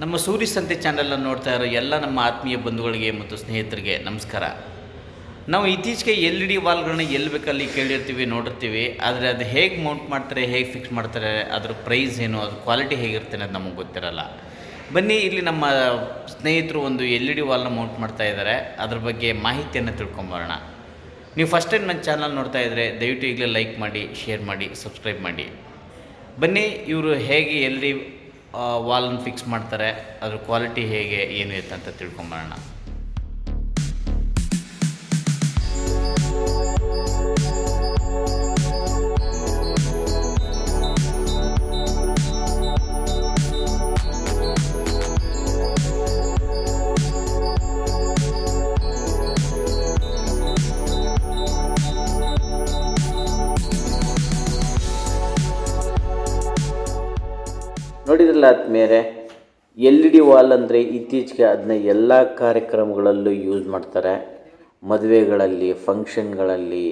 ನಮ್ಮ ಸೂರ್ಯ ಸಂತೆ ಚಾನಲ್ನ ನೋಡ್ತಾ ಇರೋ ಎಲ್ಲ ನಮ್ಮ ಆತ್ಮೀಯ ಬಂಧುಗಳಿಗೆ ಮತ್ತು ಸ್ನೇಹಿತರಿಗೆ ನಮಸ್ಕಾರ. ನಾವು ಇತ್ತೀಚೆಗೆ ಎಲ್ ಇ ಡಿ ವಾಲ್ಗಳನ್ನ ಎಲ್ಲಿ ಬೇಕಲ್ಲಿ ಕೇಳಿರ್ತೀವಿ, ನೋಡಿರ್ತೀವಿ, ಆದರೆ ಅದು ಹೇಗೆ ಮೌಂಟ್ ಮಾಡ್ತಾರೆ, ಹೇಗೆ ಫಿಕ್ಸ್ ಮಾಡ್ತಾರೆ, ಅದ್ರ ಪ್ರೈಸ್ ಏನು, ಅದ್ರ ಕ್ವಾಲಿಟಿ ಹೇಗಿರುತ್ತೆ ಅನ್ನೋದು ನಮಗೆ ಗೊತ್ತಿರಲ್ಲ. ಬನ್ನಿ, ಇಲ್ಲಿ ನಮ್ಮ ಸ್ನೇಹಿತರು ಒಂದು ಎಲ್ ಇ ಡಿ ವಾಲ್ನ ಮೌಂಟ್ ಮಾಡ್ತಾ ಇದ್ದಾರೆ ಅದ್ರ ಬಗ್ಗೆ ಮಾಹಿತಿಯನ್ನು ತಿಳ್ಕೊಂಬರೋಣ. ನೀವು ಫಸ್ಟ್ ಟೈಮ್ ನನ್ನ ಚಾನಲ್ ನೋಡ್ತಾ ಇದ್ದರೆ ದಯವಿಟ್ಟು ಈಗಲೇ ಲೈಕ್ ಮಾಡಿ ಶೇರ್ ಮಾಡಿ ಸಬ್ಸ್ಕ್ರೈಬ್ ಮಾಡಿ. ಬನ್ನಿ, ಇವರು ಹೇಗೆ ಎಲ್ಲಿ ವಾಲನ್ನು ಫಿಕ್ಸ್ ಮಾಡ್ತಾರೆ. ಅದ್ರ ಕ್ವಾಲಿಟಿ ಹೇಗೆ ಏನು ಇರುತ್ತೆ ಅಂತ ತಿಳ್ಕೊಂಬರೋಣ. ಆದ್ಮೇಲೆ ಎಲ್ ಇ ಡಿ ವಾಲ್ ಅಂದರೆ ಇತ್ತೀಚೆಗೆ ಅದನ್ನ ಎಲ್ಲ ಕಾರ್ಯಕ್ರಮಗಳಲ್ಲೂ ಯೂಸ್ ಮಾಡ್ತಾರೆ. ಮದುವೆಗಳಲ್ಲಿ, ಫಂಕ್ಷನ್ಗಳಲ್ಲಿ,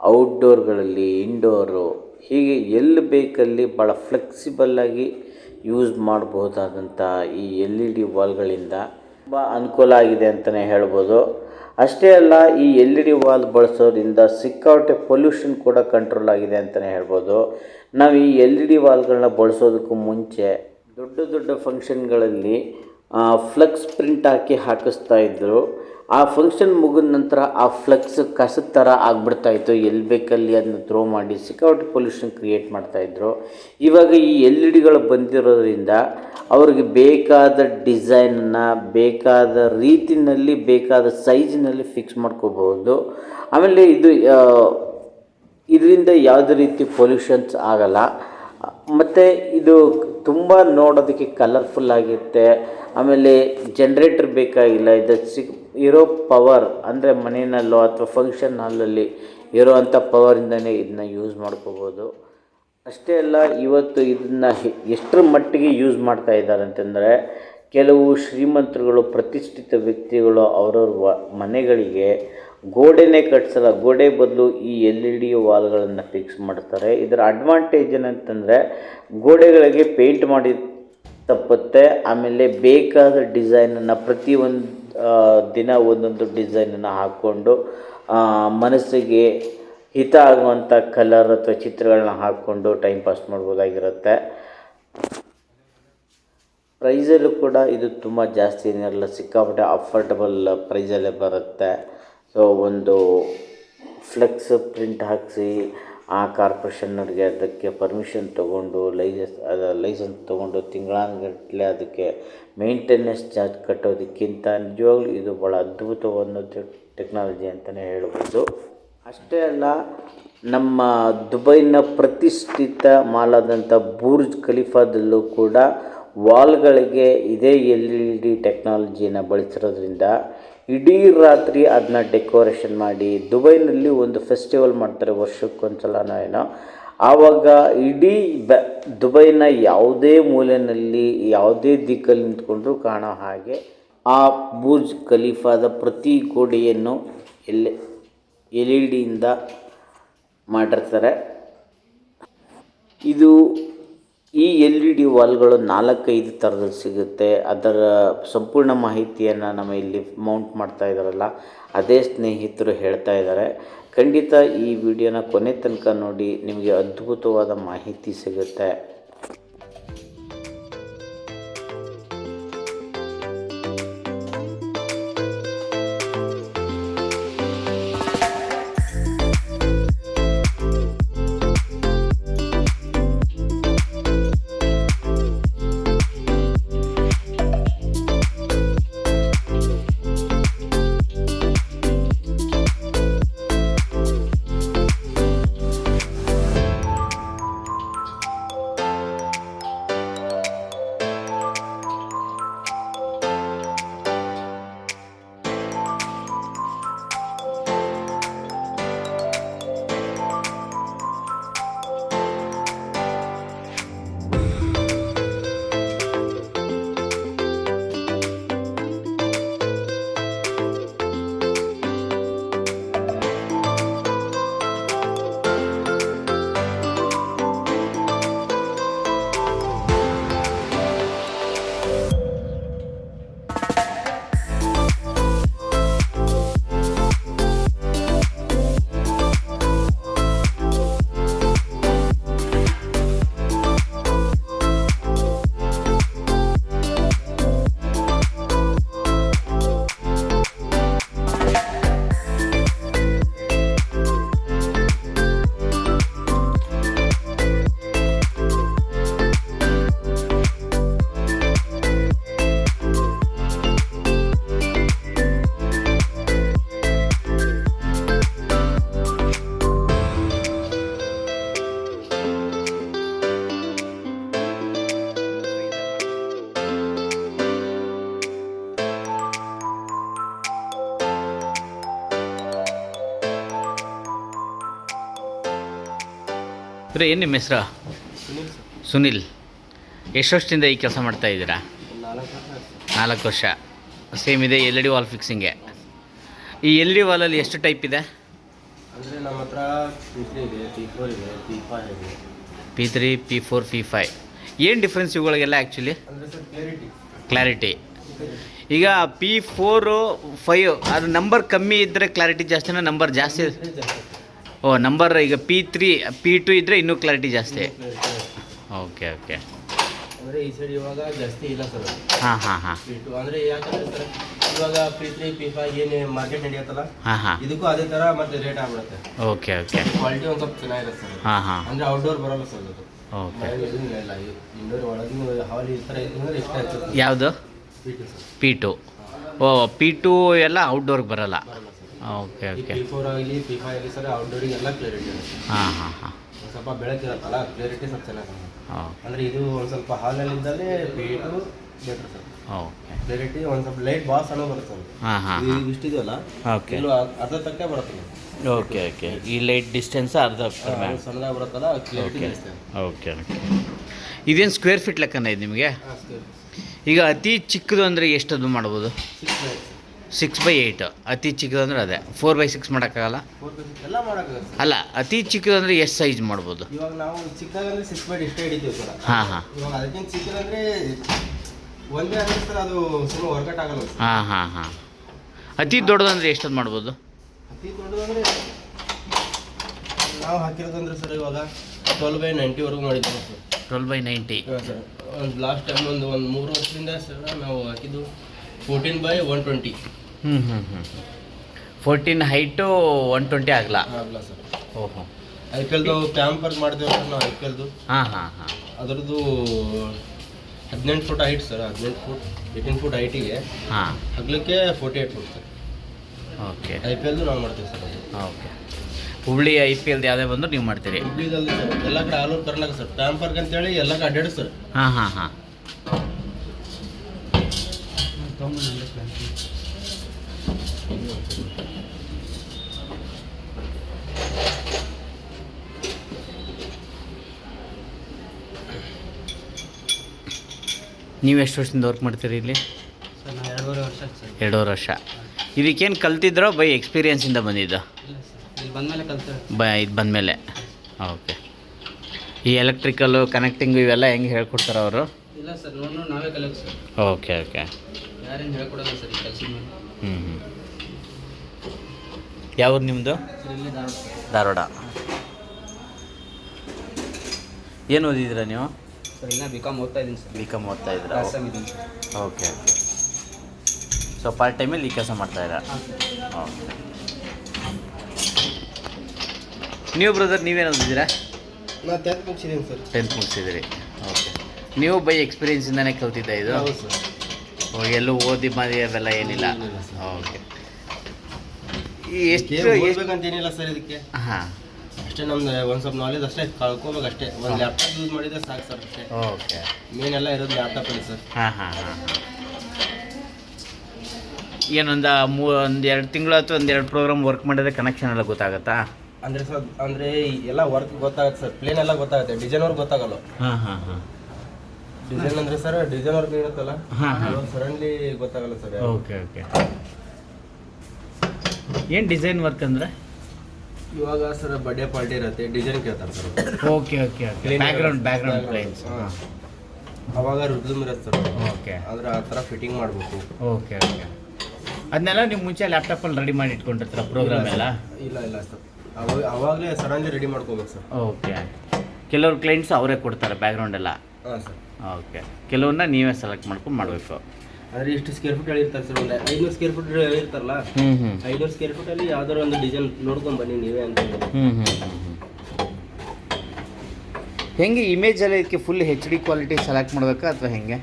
ಔಟ್ಡೋರ್ಗಳಲ್ಲಿ, ಇಂಡೋರು ಹೀಗೆ ಎಲ್ಲಿ ಬೇಕಲ್ಲಿ ಭಾಳ ಫ್ಲೆಕ್ಸಿಬಲ್ಲಾಗಿ ಯೂಸ್ ಮಾಡಬಹುದಾದಂಥ ಈ ಎಲ್ ಇ ಡಿ ವಾಲ್ಗಳಿಂದ ತುಂಬ ಅನುಕೂಲ ಆಗಿದೆ ಅಂತಲೇ ಹೇಳ್ಬೋದು. ಅಷ್ಟೇ ಅಲ್ಲ, ಈ ಎಲ್ ಇ ಡಿ ವಾಲ್ ಬಳಸೋದ್ರಿಂದ ಸಿಕ್ಕಾಪಟ್ಟೆ ಪೊಲ್ಯೂಷನ್ ಕೂಡ ಕಂಟ್ರೋಲ್ ಆಗಿದೆ ಅಂತಲೇ ಹೇಳ್ಬೋದು. ನಾವು ಈ ಎಲ್ ಇ ಡಿ ವಾಲ್ಗಳನ್ನ ಬಳಸೋದಕ್ಕೂ ಮುಂಚೆ ದೊಡ್ಡ ದೊಡ್ಡ ಫಂಕ್ಷನ್ಗಳಲ್ಲಿ ಫ್ಲಕ್ಸ್ ಪ್ರಿಂಟ್ ಹಾಕಿ ಹಾಕಿಸ್ತಾ ಇದ್ದರು ಆ ಫಂಕ್ಷನ್ ಮುಗಿದ ನಂತರ ಆ ಫ್ಲಕ್ಸ್ ಕಸದ ಥರ ಇತ್ತು. ಎಲ್ಲಿ ಬೇಕಲ್ಲಿ ಅದನ್ನ ಥ್ರೋ ಮಾಡಿ ಸಿಕ್ಕಾಪಟ್ಟೆ ಪೊಲ್ಯೂಷನ್ ಕ್ರಿಯೇಟ್ ಮಾಡ್ತಾಯಿದ್ರು ಇವಾಗ ಈ ಎಲ್ ಇ ಡಿಗಳು ಬಂದಿರೋದ್ರಿಂದ ಅವ್ರಿಗೆ ಬೇಕಾದ ಡಿಸೈನನ್ನು ಬೇಕಾದ ರೀತಿಯಲ್ಲಿ ಬೇಕಾದ ಸೈಜಿನಲ್ಲಿ ಫಿಕ್ಸ್ ಮಾಡ್ಕೋಬಹುದು. ಆಮೇಲೆ ಇದು ಇದರಿಂದ ಯಾವುದೇ ರೀತಿ ಪೊಲ್ಯೂಷನ್ಸ್ ಆಗಲ್ಲ. ಮತ್ತು ಇದು ತುಂಬ ನೋಡೋದಕ್ಕೆ ಕಲರ್ಫುಲ್ ಆಗಿರುತ್ತೆ. ಆಮೇಲೆ ಜನ್ರೇಟರ್ ಬೇಕಾಗಿಲ್ಲ. ಇದು ಸಿಕ್ ಇರೋ ಪವರ್ ಅಂದರೆ ಮನೆಯಲ್ಲೋ ಅಥವಾ ಫಂಕ್ಷನ್ ಹಾಲಲ್ಲಿ ಇರೋವಂಥ ಪವರಿಂದನೇ ಇದನ್ನ ಯೂಸ್ ಮಾಡ್ಕೋಬೋದು. ಅಷ್ಟೇ ಅಲ್ಲ, ಇವತ್ತು ಇದನ್ನು ಎಷ್ಟರ ಮಟ್ಟಿಗೆ ಯೂಸ್ ಮಾಡ್ತಾ ಇದ್ದಾರೆ ಅಂತಂದರೆ, ಕೆಲವು ಶ್ರೀಮಂತರುಗಳು, ಪ್ರತಿಷ್ಠಿತ ವ್ಯಕ್ತಿಗಳು ಅವರವ್ರ ಮನೆಗಳಿಗೆ ಗೋಡೆನೇ ಕಟ್ಸಲ್ಲ, ಗೋಡೆ ಬದಲು ಈ ಎಲ್ ಇ ಡಿ ವಾಲ್ಗಳನ್ನು ಫಿಕ್ಸ್ ಮಾಡ್ತಾರೆ. ಇದರ ಅಡ್ವಾಂಟೇಜ್ ಏನಂತಂದರೆ ಗೋಡೆಗಳಿಗೆ ಪೇಂಟ್ ಮಾಡಿ ತಪ್ಪುತ್ತೆ, ಆಮೇಲೆ ಬೇಕಾದ ಡಿಸೈನನ್ನು ಪ್ರತಿಯೊಂದು ದಿನ ಒಂದೊಂದು ಡಿಸೈನನ್ನು ಹಾಕ್ಕೊಂಡು ಮನಸ್ಸಿಗೆ ಹಿತ ಆಗುವಂಥ ಕಲರ್ ಅಥವಾ ಚಿತ್ರಗಳನ್ನ ಹಾಕ್ಕೊಂಡು ಟೈಮ್ ಪಾಸ್ ಮಾಡ್ಬೋದಾಗಿರುತ್ತೆ. ಪ್ರೈಸಲ್ಲೂ ಕೂಡ ಇದು ತುಂಬ ಜಾಸ್ತಿ ಏನಿರಲ್ಲ ಸಿಕ್ಕಾಪಟ್ಟೆ ಅಫೋರ್ಡಬಲ್ ಪ್ರೈಸಲ್ಲೇ ಬರುತ್ತೆ. ಸೊ ಒಂದು ಫ್ಲೆಕ್ಸ್ ಪ್ರಿಂಟ್ ಹಾಕಿಸಿ ಆ ಕಾರ್ಪೊರೇಷನ್ನವ್ರಿಗೆ ಅದಕ್ಕೆ ಪರ್ಮಿಷನ್ ತೊಗೊಂಡು ಲೈಸೆನ್ಸ್ ಅದು ಲೈಸೆನ್ಸ್ ತೊಗೊಂಡು ತಿಂಗಳಾನುಗಟ್ಟಲೆ ಅದಕ್ಕೆ ಮೇಂಟೆನೆನ್ಸ್ ಚಾರ್ಜ್ ಕಟ್ಟೋದಕ್ಕಿಂತ ನಿಜವಾಗ್ಲೂ ಇದು ಭಾಳ ಅದ್ಭುತವಾದ ಟೆಕ್ನಾಲಜಿ ಅಂತಲೇ ಹೇಳ್ಬೋದು. ಅಷ್ಟೇ ಅಲ್ಲ, ನಮ್ಮ ದುಬೈನ ಪ್ರತಿಷ್ಠಿತ ಮಾಲಾದಂಥ ಬೂರ್ಜ್ ಖಲೀಫಾದಲ್ಲೂ ಕೂಡ ವಾಲ್ಗಳಿಗೆ ಇದೇ ಎಲ್ ಇ ಡಿ ಟೆಕ್ನಾಲಜಿನ ಬಳಸಿರೋದ್ರಿಂದ ಇಡೀ ರಾತ್ರಿ ಅದನ್ನ ಡೆಕೋರೇಷನ್ ಮಾಡಿ ದುಬೈನಲ್ಲಿ ಒಂದು ಫೆಸ್ಟಿವಲ್ ಮಾಡ್ತಾರೆ ವರ್ಷಕ್ಕೊಂದ್ಸಲನೋ ಏನೋ ಆವಾಗ ಇಡೀ ಬ, ದುಬೈನ ಯಾವುದೇ ಮೂಲೆಯಲ್ಲಿ ಯಾವುದೇ ದಿಕ್ಕಲ್ಲಿ ನಿಂತ್ಕೊಂಡ್ರೂ ಕಾಣೋ ಹಾಗೆ ಆ ಬುರ್ಜ್ ಖಲೀಫಾದ ಪ್ರತಿ ಗೋಡೆಯನ್ನು ಎಲ್ ಎಲ್ ಇ ಡಿಯಿಂದ ಮಾಡಿರ್ತಾರೆ. ಇದು ಈ ಎಲ್ ಇ ಡಿ ವಾಲ್ಗಳು ನಾಲ್ಕೈದು ಥರದಲ್ಲಿ ಸಿಗುತ್ತೆ. ಅದರ ಸಂಪೂರ್ಣ ಮಾಹಿತಿಯನ್ನು ನಮ್ಮ ಇಲ್ಲಿ ಮೌಂಟ್ ಮಾಡ್ತಾ ಇದ್ದಾರಲ್ಲ, ಅದೇ ಸ್ನೇಹಿತರು ಹೇಳ್ತಾ ಇದ್ದಾರೆ. ಖಂಡಿತ ಈ ವಿಡಿಯೋನ ಕೊನೆ ತನಕ ನೋಡಿ, ನಿಮಗೆ ಅದ್ಭುತವಾದ ಮಾಹಿತಿ ಸಿಗುತ್ತೆ. ಅಂದರೆ ಏನು ನಿಮ್ಮ ಹೆಸರು? ಸುನಿಲ್. ಎಷ್ಟು ವರ್ಷದಿಂದ ಈ ಕೆಲಸ ಮಾಡ್ತಾ ಇದ್ದೀರಾ? ನಾಲ್ಕು ವರ್ಷ. ಸೇಮ್ ಇದೆ ಎಲ್ ಇ ಡಿ ವಾಲ್ ಫಿಕ್ಸಿಂಗೆ ಈ ಎಲ್ ಡಿ ವಾಲಲ್ಲಿ ಎಷ್ಟು ಟೈಪ್ ಇದೆ? ಅಂದರೆ ನಮ್ಮ ಹತ್ರ ಪಿ ತ್ರೀ ಇದೆ ಪಿ ಫೋರ್ ಇದೆ ಪಿ ಫೈವ್ ಇದೆ. P three P four P five ಏನು ಡಿಫ್ರೆನ್ಸ್ ಇವುಗಳಿಗೆಲ್ಲ ಆ್ಯಕ್ಚುಲಿ ಕ್ಲಾರಿಟಿ ಈಗ ಪಿ ಫೋರು ಫೈವ್ ಅದು ನಂಬರ್ ಕಮ್ಮಿ ಇದ್ದರೆ ಕ್ಲಾರಿಟಿ ಜಾಸ್ತಿನ? ನಂಬರ್ ಜಾಸ್ತಿ. ಓ ನಂಬರ್ ಈಗ ಪಿ ತ್ರೀ ಪಿ ಟು ಇದ್ದರೆ ಇನ್ನೂ ಕ್ಲಾರಿಟಿ ಜಾಸ್ತಿ. ಓಕೆ ಓಕೆ ಅಂದರೆ ಈ ಸೈಡ್ ಇವಾಗ ಜಾಸ್ತಿ ಇಲ್ಲ ಸರ್. ಹಾಂ ಹಾಂ ಹಾಂ. ಪಿ ಟು ಅಂದರೆ ಯಾಕಂದರೆ ಸರ್ ಇವಾಗ ಪಿ ತ್ರೀ ಪಿ ಫೈವ್ ಏನು ಮಾರ್ಕೆಟ್ ನಡೆಯುತ್ತಲ್ಲ ಹಾಂ ಹಾಂ. ಇದಕ್ಕೂ ಅದೇ ಥರ ಮತ್ತೆ ರೇಟ್ ಆಗ್ಬಿಡುತ್ತೆ. ಓಕೆ ಓಕೆ ಕ್ವಾಲಿಟಿ ಒಂದು ಸ್ವಲ್ಪ ಚೆನ್ನಾಗಿರುತ್ತೆ ಸರ್. ಹಾಂ ಹಾಂ. ಅಂದರೆ ಔಟ್ಡೋರ್ ಬರಲ್ಲ ಸರ್ ಅದು. ಓಕೆ ಇಲ್ಲ ಇಂಡೋರ್ ಒಳಗಿನ ಹಾಲ್ ಈ ಥರ ಅಂದರೆ ಇಷ್ಟ ಆಗ್ತದೆ. ಯಾವುದು? ಪಿ ಟು ಓ ಪಿ ಟು ಎಲ್ಲ ಔಟ್ಡೋರ್ಗೆ ಬರಲ್ಲ. Okay okay. ಪಿ ಫೋರ್ ಆಗಲಿ ಪಿ ಫೈವ್ ಆಗಲಿ ಸರ್ ಔಟ್ಡೋರಿಗೆ ಎಲ್ಲ ಕ್ಲಿಯರಿಟಿ ಇರುತ್ತೆ. ಹಾಂ ಹಾಂ ಹಾಂ. ಒಂದು ಸ್ವಲ್ಪ ಬೆಳಕಿರುತ್ತಲ್ಲ ಕ್ಲಿಯರಿಟಿ ಸ್ವಲ್ಪ ಚೆನ್ನಾಗಿ ಅಂದರೆ ಇದು ಒಂದು ಸ್ವಲ್ಪ ಹಾಲಲ್ಲಿದ್ದಲೇ P two better sir. Okay. Clarity ಒಂದು ಸ್ವಲ್ಪ ಲೈಟ್ ಬಾಸ್ ಅನ್ನೋ ಬರುತ್ತೆ ಹಾಂ ಹಾಂ ಈಗ ಇಷ್ಟಿದೆಯಲ್ಲ ಓಕೆ. ಕೆಲವು ಅರ್ಧ ತಕ್ಕ ಬರುತ್ತೆ ಓಕೆ ಓಕೆ. ಈ ಲೈಟ್ ಡಿಸ್ಟೆನ್ಸ್ ಅರ್ಧ ಅದು ಬರುತ್ತಲ್ಲ ಕ್ಲಿಯರಿಟಿ ಓಕೆ. ಓಕೆ ಇದೇನು ಸ್ಕ್ವೇರ್ ಫೀಟ್ ಲೆಕ್ಕನ ಇದೆ ನಿಮಗೆ? ಈಗ ಅತಿ ಚಿಕ್ಕದು ಅಂದರೆ ಎಷ್ಟದು ಮಾಡ್ಬೋದು? ಸಿಕ್ಸ್ ಸಿಕ್ಸ್ ಬೈ ಏಯ್ಟ್ ಅತಿ ಚಿಕ್ಕದಂದ್ರೆ ಅದೇ. ಫೋರ್ ಬೈ ಸಿಕ್ಸ್ ಮಾಡೋಕ್ಕಾಗಲ್ಲ? ಎಲ್ಲ ಮಾಡೋಕ್ಕಾಗತ್ತೆ ಅಲ್ಲ ಅತಿ ಚಿಕ್ಕದಂದ್ರೆ ಅಂದರೆ ಎಷ್ಟು ಸೈಜ್ ಮಾಡ್ಬೋದು? ಇವಾಗ ನಾವು ಚಿಕ್ಕದಾಗಂದ್ರೆ ಸಿಕ್ಸ್ ಬೈ ಇಷ್ಟೇ ಹಿಡಿತೀವಿ ಸರ್. ಹಾಂ ಹಾಂ. ಇವಾಗ ಅದಕ್ಕಿಂತ ಚಿಕ್ಕದಂದ್ರೆ ಒಂದೇ ಅಂದ್ರೆ ಸರ್ ಅದು ಸುಮ್ಮನೆ ವರ್ಕೌಟ್ ಆಗಲ್ಲ ಸರ್. ಹಾಂ ಹಾಂ ಹಾಂ. ಅತಿ ದೊಡ್ಡದಂದ್ರೆ ಎಷ್ಟೊಂದು ಮಾಡ್ಬೋದು? ಅತಿ ದೊಡ್ಡದಂದ್ರೆ ನಾವು ಹಾಕಿರೋದಂದ್ರೆ ಸರ್ ಇವಾಗ ಟ್ವೆಲ್ ಬೈ ನೈಂಟಿವರೆಗೂ ಮಾಡಿದ್ದೀವಿ sir. Twelve by ninety sir ಒಂದು ಲಾಸ್ಟ್ ಟೈಮ್ ಒಂದು ಒಂದು ಮೂರು ವರ್ಷದಿಂದ ಸರ್ ನಾವು ಹಾಕಿದ್ದು ಫೋರ್ಟೀನ್ ಬೈ ಒನ್ ಟ್ವೆಂಟಿ ಹ್ಞೂ ಹ್ಞೂ ಹ್ಞೂ ಫೋರ್ಟೀನ್ ಹೈಟು ಒನ್ ಟ್ವೆಂಟಿ ಆಗಲ್ಲ ಆಗಲ್ಲ ಸರ್. ಓಹೋ. ಐ ಪಿ ಎಲ್ದು ಪ್ಯಾಂಪರ್ ಮಾಡಿದೆವು ಸರ್ ನಾವು ಐ ಪಿ ಎಲ್ದು ಹಾಂ ಹಾಂ ಹಾಂ. ಅದರದ್ದು ಹದಿನೆಂಟು ಫುಟ್ ಹೈಟ್ ಸರ್ ಹದಿನೆಂಟು ಫುಟ್ ಏಯ್ಟೀನ್ ಫುಟ್ ಹೈಟಿಗೆ ಹಾಂ. ಹಗ್ಲಕ್ಕೆ forty eight foot sir. Okay. I P ಎಲ್ದು ನಾವು ಮಾಡ್ತೀವಿ ಸರ್ ಅದು. ಓಕೆ. ಹುಬ್ಳಿ ಐ ಪಿ ಎಲ್ದು ಯಾವುದೇ ಬಂದರೂ ನೀವು ಮಾಡ್ತೀರಿ. ಹುಬ್ಳಿದಲ್ಲಿ ಸರ್ ಎಲ್ಲ ಕಡೆ ಆಲ್ ಓವರ್ ಕರ್ನಾಟಕ ಸರ್. ಪ್ಯಾಂಪರ್ಗ್ ಅಂತೇಳಿ ಎಲ್ಲ ಕಡೆ ಅಡ್ಡಾಡಿ ಸರ್. ಹಾಂ ಹಾಂ ಹಾಂ. ನೀವು ಎಷ್ಟು ವರ್ಷದಿಂದ ವರ್ಕ್ ಮಾಡ್ತೀರಿ ಇಲ್ಲಿ? ಎರಡೂವರೆ ವರ್ಷ ಆಯ್ತು ಎರಡೂವರೆ ವರ್ಷ. ಇದಕ್ಕೇನು ಕಲ್ತಿದ್ರೋ ಬೈ ಎಕ್ಸ್ಪೀರಿಯನ್ಸಿಂದ ಬಂದಿದ್ದು? ಬ ಇದು ಬಂದಮೇಲೆ. ಓಕೆ. ಈ ಎಲೆಕ್ಟ್ರಿಕಲ್ಲು ಕನೆಕ್ಟಿಂಗ್ ಇವೆಲ್ಲ ಹೆಂಗೆ ಹೇಳ್ಕೊಡ್ತಾರೆ ಅವರು? ಇಲ್ಲ ಸರ್ ನಾವೇ ಓಕೆ ಓಕೆ. ಯಾರೇನು ಹೇಳ್ಕೊಡೋಲ್ಲ ಸರ್ ಈ ಕೆಲಸದ ಹ್ಞೂ ಹ್ಞೂ ಯಾವ್ದು ನಿಮ್ಮದು ಧಾರವಾಡ. ಏನು ಓದಿದ್ದೀರಾ ನೀವು? ಸರ್ ಇನ್ನ ಬಿ ಕಾಮ್ ಓದ್ತಾ ಇದ್ದೀನಿ ಸರ್. ಬಿ ಕಾಮ್ ಓದ್ತಾ ಇದ್ದೀರಾ? Okay okay. ಸೊ ಪಾರ್ಟ್ ಟೈಮಲ್ಲಿ ಈ ಕೆಲಸ ಮಾಡ್ತಾ ಇದ್ದೀರಾ? ಓಕೆ. ನೀವು ಬ್ರದರ್ ನೀವೇನು ಓದಿದ್ದೀರಾ? ನಾನು ಟೆಂತ್ ಮುಗಿಸಿದ್ದೀನಿ ಸರ್. ಟೆಂತ್ ಮುಗಿಸಿದಿರಿ ಓಕೆ. ನೀವು ಬೈ ಎಕ್ಸ್ಪೀರಿಯನ್ಸಿಂದನೇ ಕಲ್ತಿದ್ದ ಇದು? ಹೌದು ಸರ್. ಓ, ಎಲ್ಲೂ ಓದಿ ಮಾಡಿ ಅವೆಲ್ಲ ಏನಿಲ್ಲ? ಓಕೆ. ಎಷ್ಟು ಏನಿಲ್ಲ ಸರ್ ಇದಕ್ಕೆ. ಹಾಂ. ಅಷ್ಟೇ ನಮ್ದು ಒಂದು ಸ್ವಲ್ಪ ನಾಲೆಜ್ ಅಷ್ಟೇ ಕಳ್ಕೊಬೇಕು ಅಷ್ಟೇ. ಒಂದು ಲ್ಯಾಪ್ಟಾಪ್ ಯೂಸ್ ಮಾಡಿದ್ರೆ ಸಾಕು ಸರ್ ಅಷ್ಟೇ. ಓಕೆ. ಮೇನ್ ಎಲ್ಲ ಇರೋದು ಲ್ಯಾಪ್ಟಾಪಲ್ಲಿ ಸರ್. ಹಾಂ ಹಾಂ ಹಾಂ ಏನೊಂದು ಮೂ ಒಂದು ಎರಡು ತಿಂಗಳು ಅಥವಾ ಒಂದು ಎರಡು ಪ್ರೋಗ್ರಾಮ್ ವರ್ಕ್ ಮಾಡಿದ್ರೆ ಕನೆಕ್ಷನ್ ಎಲ್ಲ ಗೊತ್ತಾಗುತ್ತಾ? ಅಂದ್ರೆ ಸರ್ ಅಂದ್ರೆ ಎಲ್ಲ ವರ್ಕ್ ಗೊತ್ತಾಗುತ್ತೆ ಸರ್. ಪ್ಲೇನ್ ಎಲ್ಲ ಗೊತ್ತಾಗುತ್ತೆ ಡಿಸೈನ್ ವರ್ಕ್ ಗೊತ್ತಾಗಲ್ಲ. ಹಾಂ ಹಾಂ ಹಾಂ. ಡಿಸೈನ್ ಅಂದ್ರೆ ಸರ್ ಡಿಸೈನ್ ವರ್ಕ್ ಇರುತ್ತಲ್ಲ ಸಡನ್ಲಿ ಗೊತ್ತಾಗಲ್ಲ ಸರ್ ಓಕೆ ಓಕೆ. ಏನು ಡಿಸೈನ್ ವರ್ಕ್ ಅಂದರೆ? ಇವಾಗ ಸರ್ ಬರ್ಡೇ ಪಾರ್ಟಿ ಇರುತ್ತೆ ಡಿಸೈನ್ ಕೇಳ್ತಾರೆ sir. Okay okay okay background background plains ಹಾಂ. ಅವಾಗ ರುದ್ರಮ್ ಇರುತ್ತೆ ಸರ್. ಓಕೆ ಅದರ ಆ ಥರ ಫಿಟ್ಟಿಂಗ್ ಮಾಡಬೇಕು. ಓಕೆ ಓಕೆ ಅದನ್ನೆಲ್ಲ ನೀವು ಮುಂಚೆ ಲ್ಯಾಪ್ಟಾಪಲ್ಲಿ ರೆಡಿ ಮಾಡಿ ಇಟ್ಕೊಂಡಿರ್ತೀರ ಪ್ರೋಗ್ರಾಮ್ ಎಲ್ಲ? ಇಲ್ಲ ಇಲ್ಲ ಸರ್. ಅವಾಗ ಅವಾಗಲೇ ಸಡನ್ಲಿ ರೆಡಿ ಮಾಡ್ಕೋಬೇಕು ಸರ್. ಓಕೆ ಕೆಲವರು ಕ್ಲೈಂಟ್ಸ್ ಅವರೇ ಕೊಡ್ತಾರೆ ಬ್ಯಾಕ್ಗ್ರೌಂಡ್ ಎಲ್ಲ. ಹಾಂ ಸರ್. ಓಕೆ ಕೆಲವನ್ನ ನೀವೇ ಸೆಲೆಕ್ಟ್ ಮಾಡ್ಕೊಂಡು ಮಾಡಬೇಕು. ಅಂದರೆ ಇಷ್ಟು ಸ್ಕ್ವೇರ್ ಫುಟ್ ಹೇಳಿರ್ತಾರೆ ಸರ್ ಒಂದು ಐನೂರು ಸ್ಕ್ವೇರ್ ಫುಟ್ ಇರ್ತಾರಲ್ಲ? ಹ್ಮ್ ಹ್ಞೂ ಐನೂರು ಸ್ಕ್ವೇರ್ ಫೀಟಲ್ಲಿ ಯಾವ್ದಾರು ಒಂದು ಡಿಸೈನ್ ನೋಡ್ಕೊಂಡ್ ಬನ್ನಿ ನೀವೇ ಅಂತ ಹೇಳಿ. ಹ್ಞೂ ಹ್ಞೂ ಹ್ಞೂ ಹ್ಞೂ ಹೆಂಗೆ ಇಮೇಜಲ್ಲಿ ಇದಕ್ಕೆ full H D quality select ಮಾಡ್ಬೇಕಾ ಅಥವಾ ಹೆಂಗೆ?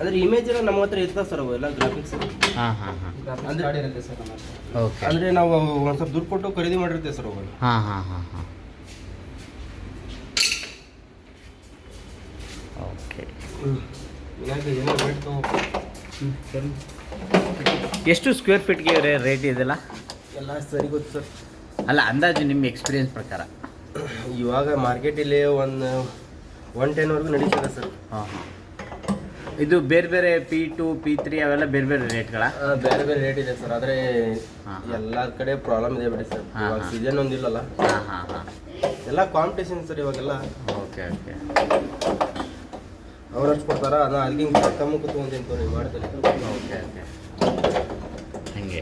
ಅದ್ರ ಇಮೇಜ್ ಎಲ್ಲ ನಮ್ಮ ಹತ್ರ ಇರ್ತದೆ ಸರ್ ಅವೆಲ್ಲ ಎಲ್ಲ ಗ್ರಾಫಿಕ್ಸ್ ಹಾಂ ಹಾಂ ಹಾಂ. ಅಂದ್ರೆ ಇರುತ್ತೆ ಸರ್ ನಮ್ಮ ಓಕೆ ಅಂದ್ರೆ ನಾವು ಒಂದ್ ಸ್ವಲ್ಪ ದುಡ್ಡು ಕೊಟ್ಟು ಖರೀದಿ ಮಾಡಿರ್ತೇವೆ ಸರ್ ಅವು. ಹಾಂ ಹಾಂ ಹಾಂ ಹಾಂ. ಓಕೆ ಎಷ್ಟು ಸ್ಕ್ವೇರ್ ಫೀಟ್ಗೆ ರೇಟ್ ಇದೆಲ್ಲ? ಎಲ್ಲ ಸರಿ ಗೊತ್ತು ಸರ್. ಅಲ್ಲ ಅಂದಾಜು ನಿಮ್ಮ ಎಕ್ಸ್ಪೀರಿಯನ್ಸ್ ಪ್ರಕಾರ. ಇವಾಗ ಮಾರ್ಕೆಟಲ್ಲಿ ಒಂದು ಒನ್ ಟೆನ್ವರೆಗೂ ನಡೀತದೆ ಸರ್. ಹಾಂ ಇದು ಬೇರೆ ಬೇರೆ ಪಿ ಟು ಪಿ ತ್ರೀ ಅವೆಲ್ಲ ಬೇರೆ ಬೇರೆ ರೇಟ್ಗಳ ಬೇರೆ ಬೇರೆ ರೇಟ್ ಇದೆ ಸರ್. ಆದರೆ ಎಲ್ಲ ಕಡೆ ಪ್ರಾಬ್ಲಮ್ ಇದೆ ಬಿಡಿ ಸರ್. ಹಾ, ಇವಾಗ. ಸೀಸನ್ ಒಂದಿಲ್ಲಲ್ಲ. ಹಾಂ ಹಾಂ ಹಾಂ. ಎಲ್ಲ ಕಾಂಪಿಟೇಷನ್ ಸರ್ ಇವಾಗೆಲ್ಲ. Okay okay. ಅವ್ರು ಅಷ್ಟು ಕೊಡ್ತಾರ ಅದು ಅದಕ್ಕಿಂತ ಕಮ್ಮಿ ಕೂತ್ಕೊಂತೀನಿ ತೋರಿ ಮಾಡ್ತೀನಿ ಓಕೆ ಓಕೆ. ಹಾಗೆ.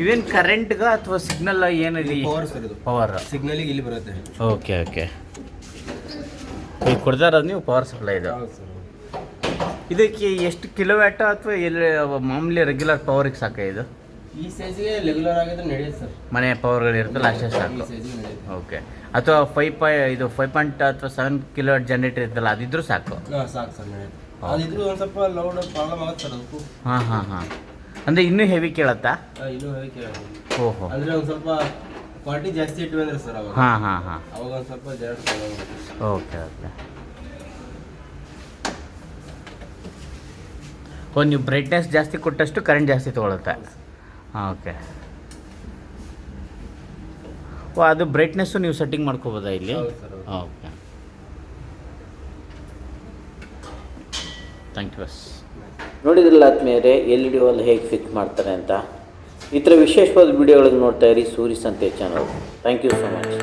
ಇವೇನು ಕರೆಂಟ್ಗ ಅಥವಾ ಸಿಗ್ನಲ್ ಏನಿದೆ ಪವರ್ ಸರ್ ಇದು. ಪವರ್ ಸಿಗ್ನಲಿಗೆ ಇಲ್ಲಿ ಬರುತ್ತೆ. Okay okay. ಈಗ ಕೊಡ್ತಾರ ನೀವು ಪವರ್ ಸಪ್ಲೈ ಇದು. ಹೌದು ಸರ್ ಇದಕ್ಕೆ ಎಷ್ಟು ಕಿಲೋವ್ಯಾಟ್ ಅಥವಾ ಎಲ್ಲಿ ಮಾಮೂಲಿ ರೆಗ್ಯುಲರ್ ಪವರಿಗೆ ಸಾಕ ಇದು? ಈ ಸೈಜ್ಗೆ ರೆಗ್ಯುಲರ್ ಆಗಿದ್ರೆ ನಡೆಯುತ್ತೆ ಸರ್. ಮನೆ ಪವರ್ಗಳು ಇರುತ್ತಲ್ಲ ಅಷ್ಟೇ ಸಾಕು. ಓಕೆ ಅಥವಾ ಫೈವ್ ಪಾಯ್ ಇದು ಫೈವ್ ಪಾಯಿಂಟ್ ಅಥವಾ ಸೆವೆನ್ ಕಿಲೋ ಜನರೇಟರ್ ಇರುತ್ತಲ್ಲ ಅದಿದ್ರೂ ಸಾಕು. ಸಾಕು ಸರ್ ಅದಿದ್ರು ಒಂದು ಸ್ವಲ್ಪ ಲೌಡ್ ಪ್ರಾಬ್ಲಮ್ ಆಗುತ್ತೆ ಸರ್ ಅದಕ್ಕೂ. ಹಾಂ ಹಾಂ ಹಾಂ. ಅಂದರೆ ಇನ್ನೂ ಹೆವಿ ಕೇಳತ್ತಾ? ಆ, ಹೆವಿ ಕೇಳುತ್ತೆ ಓಹೋ. ಅಂದ್ರೆ ಒಂದು ಸ್ವಲ್ಪ ಕ್ವಾಲಿಟಿ ಜಾಸ್ತಿ ಇಟ್ವಿ ಅಂದ್ರೆ ಸರ್ ಅವಾಗ. ಹಾಂ ಹಾಂ ಹಾಂ. ಅವಾಗ ಒಂದು ಸ್ವಲ್ಪ ಆಗುತ್ತೆ. ಓಕೆ ಓಕೆ ಓ ನೀವು ಬ್ರೈಟ್ನೆಸ್ ಜಾಸ್ತಿ ಕೊಟ್ಟಷ್ಟು ಕರೆಂಟ್ ಜಾಸ್ತಿ ತೊಗೊಳುತ್ತೆ. ಹಾಂ ಓಕೆ ಓ ಅದು ಬ್ರೈಟ್ನೆಸ್ಸು ನೀವು ಸೆಟ್ಟಿಂಗ್ ಮಾಡ್ಕೋಬೋದಾ ಇಲ್ಲಿ. ಓಕೆ ಥ್ಯಾಂಕ್ ಯು ಬಸ್ ನೋಡಿದ್ರಲ್ಲ ಆದ್ಮೇಲೆ ಎಲ್ ಇ ಡಿ ವಾಲ್ ಹೇಗೆ ಫಿಕ್ಸ್ ಮಾಡ್ತಾರೆ ಅಂತ? ಈ ಥರ ವಿಶೇಷವಾದ ವಿಡಿಯೋಗಳನ್ನು ನೋಡ್ತಾ ಇರಿ Suri Santhe channel thank you so much